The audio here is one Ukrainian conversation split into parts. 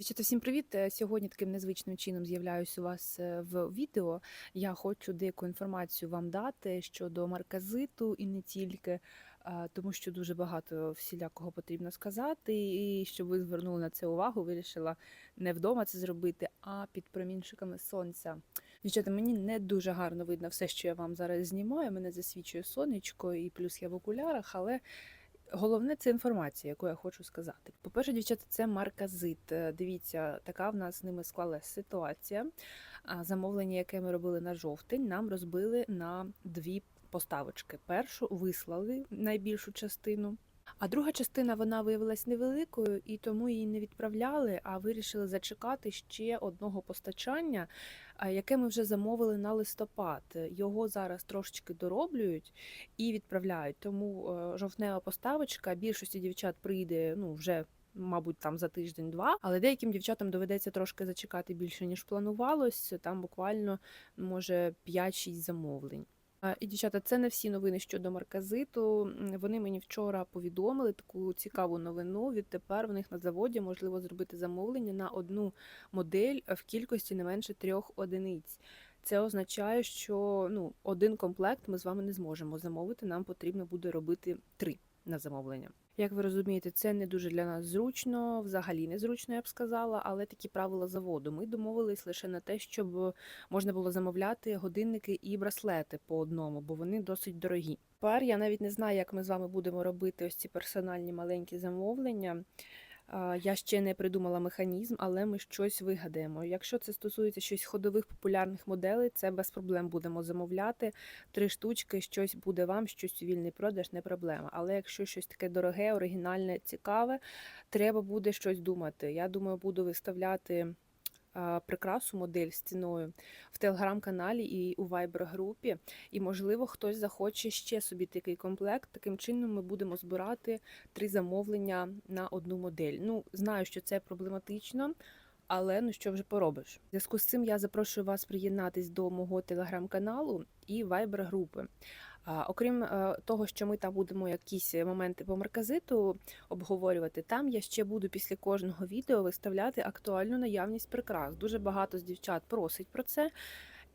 Дівчата, всім привіт! Е, Сьогодні таким незвичним чином з'являюсь у вас е, в відео. Я хочу деяку інформацію вам дати щодо марказиту і не тільки, тому що дуже багато всілякого потрібно сказати. І щоб ви звернули на це увагу, вирішила не вдома це зробити, а під промінчиками сонця. Дівчата, мені не дуже гарно видно все, що я вам зараз знімаю. Мене засвічує сонечко, і плюс я в окулярах, але. Головне це інформація, яку я хочу сказати. По-перше, дівчата, це марка ЗИТ. Дивіться, така в нас з ними склалася ситуація. Замовлення, яке ми робили на жовтень, нам розбили на дві поставочки. Першу вислали найбільшу частину. А друга частина вона виявилась невеликою, і тому її не відправляли, а вирішили зачекати ще одного постачання, яке ми вже замовили на листопад. Його зараз трошечки дороблюють і відправляють. Тому е, жовтнева поставочка більшості дівчат прийде ну вже. Мабуть, там за тиждень-два, але деяким дівчатам доведеться трошки зачекати більше ніж планувалось. Там буквально може 5-6 замовлень. А, І дівчата, це не всі новини щодо марказиту. Вони мені вчора повідомили таку цікаву новину. Відтепер в них на заводі можливо зробити замовлення на одну модель в кількості не менше трьох одиниць. Це означає, що ну, один комплект ми з вами не зможемо замовити. Нам потрібно буде робити три на замовлення. Як ви розумієте, це не дуже для нас зручно, взагалі не зручно, я б сказала, але такі правила заводу. Ми домовились лише на те, щоб можна було замовляти годинники і браслети по одному, бо вони досить дорогі. Тепер я навіть не знаю, як ми з вами будемо робити ось ці персональні маленькі замовлення. Я ще не придумала механізм, але ми щось вигадаємо. Якщо це стосується щось ходових популярних моделей, це без проблем будемо замовляти. Три штучки, щось буде вам, щось вільний продаж, не проблема. Але якщо щось таке дороге, оригінальне, цікаве, треба буде щось думати. Я думаю, буду виставляти прикрасу модель з ціною в телеграм-каналі і у вайбер-групі. І, можливо, хтось захоче ще собі такий комплект. Таким чином ми будемо збирати три замовлення на одну модель. Ну, знаю, що це проблематично. Але ну що вже поробиш? В зв'язку з цим я запрошую вас приєднатись до мого телеграм-каналу і вайбер-групи. Окрім е, того, що ми там будемо якісь моменти по марказиту обговорювати, там я ще буду після кожного відео виставляти актуальну наявність прикрас. Дуже багато з дівчат просить про це.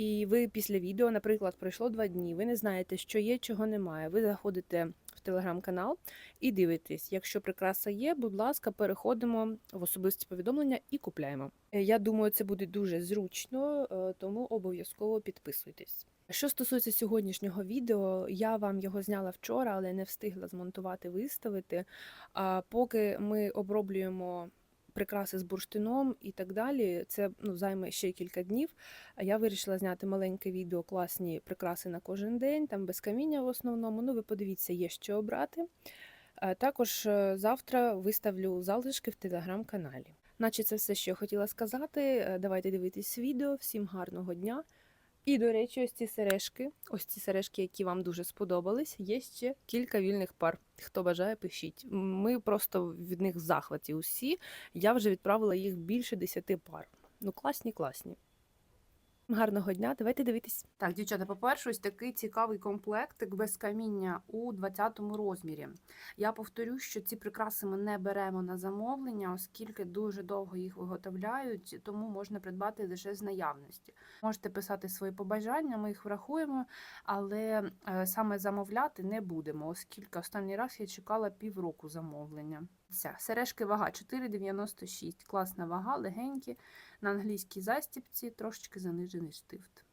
І ви після відео, наприклад, пройшло два дні, ви не знаєте, що є, чого немає. Ви заходите в телеграм-канал і дивитесь. Якщо прикраса є, будь ласка, переходимо в особисті повідомлення і купляємо. Е, Я думаю, це буде дуже зручно, е, тому обов'язково підписуйтесь. Що стосується сьогоднішнього відео, я вам його зняла вчора, але не встигла змонтувати, виставити. А поки ми оброблюємо прикраси з бурштином і так далі, це ну, займе ще кілька днів. А я вирішила зняти маленьке відео, класні прикраси на кожен день, там без каміння в основному. Ну, ви подивіться, є що обрати. Також е, завтра виставлю залишки в телеграм-каналі. Наче це все, що я хотіла сказати. Е, Давайте дивитись відео. Всім гарного дня. І, до речі, ось ці сережки, ось ці сережки, які вам дуже сподобались, є ще кілька вільних пар. Хто бажає, пишіть. Ми просто від них захваті усі. Я вже відправила їх більше 10 пар. Ну, класні, класні. Гарного дня, давайте дивитись. Так, дівчата, по-перше, ось такий цікавий комплектик без каміння у 20-му розмірі. Я повторю, що ці прикраси ми не беремо на замовлення, оскільки дуже довго їх виготовляють, тому можна придбати лише з наявності. Можете писати свої побажання, ми їх врахуємо, але е, саме замовляти не будемо, оскільки останній раз я чекала півроку замовлення. Сережки вага 4,96. Класна вага, легенькі. На англійській застіпці трошечки занижений штифт.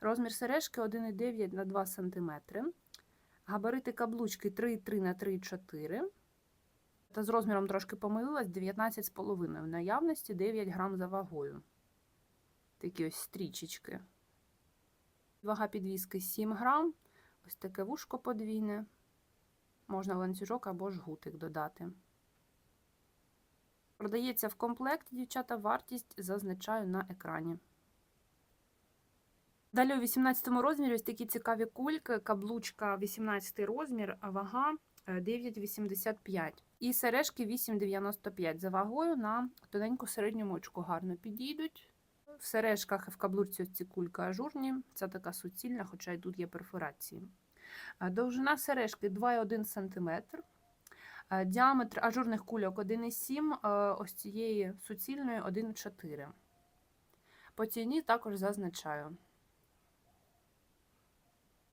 Розмір сережки 1,9 на 2 см. Габарити каблучки 3,3 на 3,4 Та з розміром трошки помилилась 19,5 в наявності 9 грам за вагою. Такі ось стрічечки. Вага підвіски 7 грам. Ось таке вушко подвійне. Можна ланцюжок або жгутик додати. Продається в комплекті, дівчата, вартість зазначаю на екрані. Далі у 18 розмірі ось такі цікаві кульки, каблучка 18 розмір, вага е, 9,85. І сережки 8,95. За вагою на тоненьку середню мочку гарно підійдуть. В сережках і в каблучці ось ці кульки ажурні. Це така суцільна, хоча й тут є перфорації. А Довжина сережки 2,1 см. Е, Діаметр ажурних кульок 1,7, е, ось цієї суцільної 1,4. По ціні також зазначаю.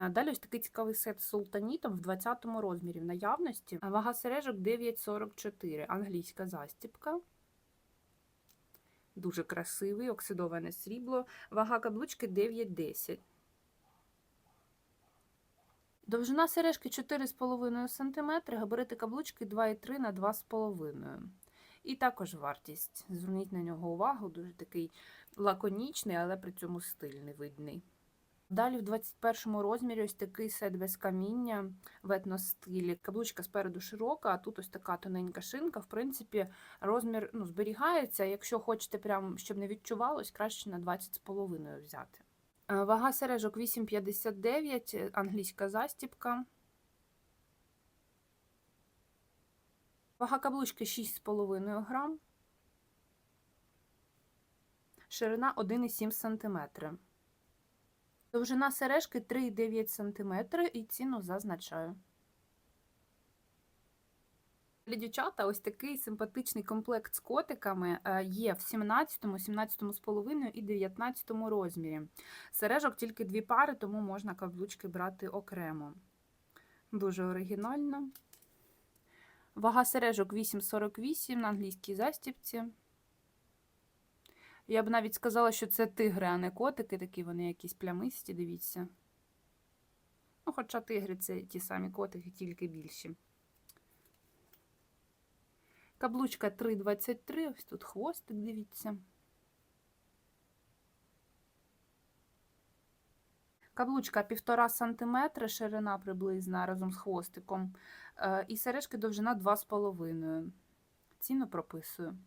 Далі ось такий цікавий сет з султанітом в 20 розмірі в наявності. Вага сережок 9,44. Англійська застіпка. Дуже красивий, оксидоване срібло. Вага каблучки 9,10. Довжина сережки 4,5 см, габарити каблучки 2,3 на 2,5 І також вартість. Зверніть на нього увагу, дуже такий лаконічний, але при цьому стильний видний. Далі в 21 розмірі ось такий сет без каміння в етностилі. Каблучка спереду широка, а тут ось така тоненька шинка. В принципі, розмір ну, зберігається. Якщо хочете, прям, щоб не відчувалось, краще на 20,5 взяти. Е, Вага сережок 8,59, англійська застіпка. Вага каблучки 6,5 грам. Ширина 1,7 см. Довжина сережки 3,9 см і ціну зазначаю. Для дівчата ось такий симпатичний комплект з котиками е, є в 17, 17,5 і 19 розмірі. Сережок тільки дві пари, тому можна каблучки брати окремо. Дуже оригінально. Вага сережок 8,48 на англійській застіпці. Я б навіть сказала, що це тигри, а не котики, такі вони якісь плямисті, дивіться. Ну, хоча тигри це ті самі котики, тільки більші. Каблучка 3,23, ось тут хвостик, дивіться. Каблучка 1,5 см, ширина приблизна разом з хвостиком. Е, І сережки довжина 2,5. Ціну прописую.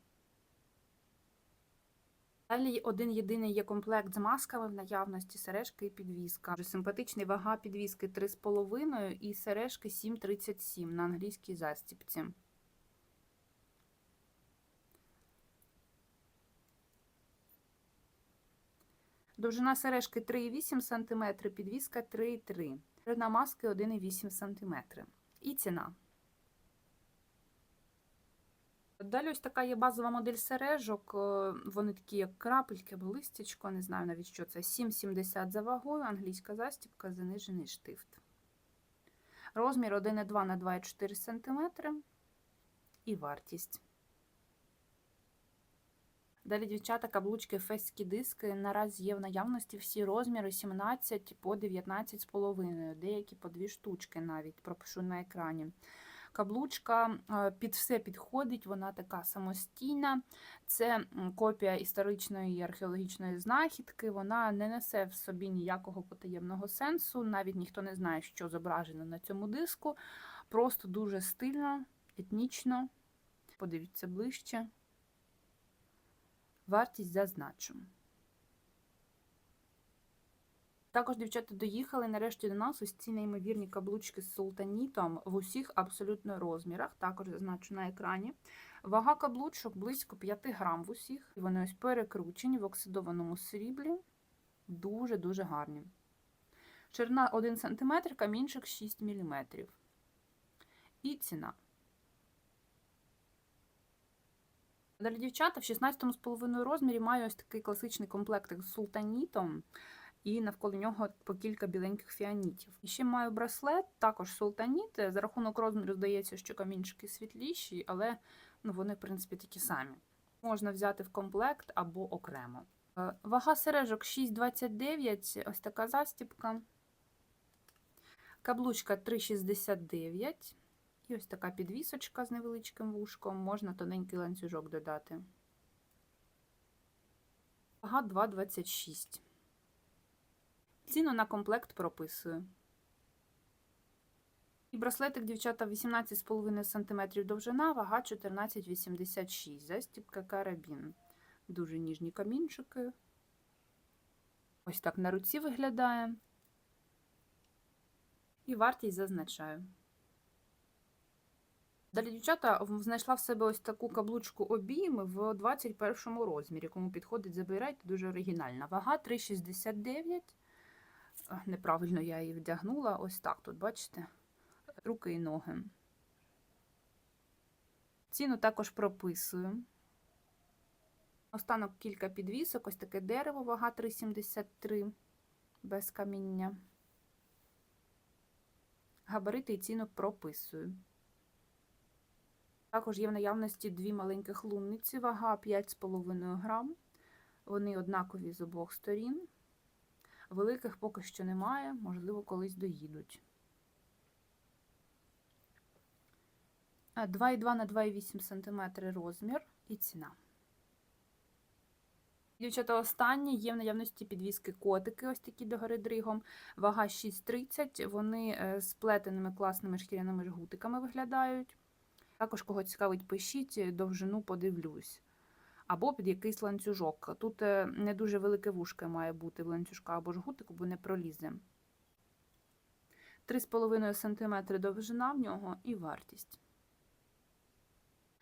Далі один єдиний є комплект з масками в наявності, сережки і підвіска. Дуже симпатичний вага підвіски 3,5 і сережки 7,37 на англійській застіпці. Довжина сережки 3,8 см, підвіска 3,3 Ширина маски 1,8 см. І ціна. Далі ось така є базова модель сережок. е, Вони такі, як крапельки або листячко, не знаю навіть, що це. 7,70 за вагою, англійська застібка, занижений штифт. Розмір 1,2 на 2,4 см і вартість. Далі, дівчата, каблучки, феські диски. Наразі є в наявності всі розміри 17 по 19,5, деякі по дві штучки навіть пропишу на екрані. Каблучка е, під все підходить, вона така самостійна. Це копія історичної і археологічної знахідки. Вона не несе в собі ніякого потаємного сенсу. Навіть ніхто не знає, що зображено на цьому диску. Просто дуже стильно, етнічно. Подивіться ближче. Вартість зазначу. Також дівчата доїхали нарешті до нас ось ці неймовірні каблучки з султанітом в усіх абсолютно розмірах. Також зазначу на екрані. Вага каблучок близько 5 грам в усіх. Вони ось перекручені в оксидованому сріблі. Дуже-дуже гарні. Ширина 1 см, камінчик 6 мм. І ціна. Далі дівчата в 16,5 розмірі маю ось такий класичний комплектик з султанітом і навколо нього по кілька біленьких фіанітів. І ще маю браслет, також султаніт. За рахунок розміру здається, що камінчики світліші, але ну, вони, в принципі, такі самі. Можна взяти в комплект або окремо. Е, Вага сережок 6,29, ось така застіпка. Каблучка 3,69. І ось така підвісочка з невеличким вушком, можна тоненький ланцюжок додати. Вага 2,26. Ціну на комплект прописую. І браслетик, дівчата, 18,5 см довжина, вага 14,86 Застібка карабін. Дуже ніжні камінчики. Ось так на руці виглядає. І вартість зазначаю. Далі, дівчата, знайшла в себе ось таку каблучку обійм в 21 розмірі. Кому підходить, забирайте, дуже оригінальна. Вага 3,69. Неправильно я її вдягнула. Ось так тут, бачите, руки і ноги. Ціну також прописую. Останок кілька підвісок, ось таке дерево, вага 3,73 без каміння. Габарити і ціну прописую. Також є в наявності дві маленьких лунниці, вага 5,5 грам. Вони однакові з обох сторін. Великих поки що немає, можливо, колись доїдуть. 2,2 на 2,8 см розмір і ціна. Дівчата, останні є в наявності підвіски котики, ось такі догори дригом. Вага 6,30. Вони е, з плетеними класними шкіряними жгутиками виглядають. Також, кого цікавить, пишіть, е, довжину подивлюсь. Або під якийсь ланцюжок. Тут е, не дуже велике вушке має бути в ланцюжка або жгутику, бо не пролізе. 3,5 см довжина в нього і вартість.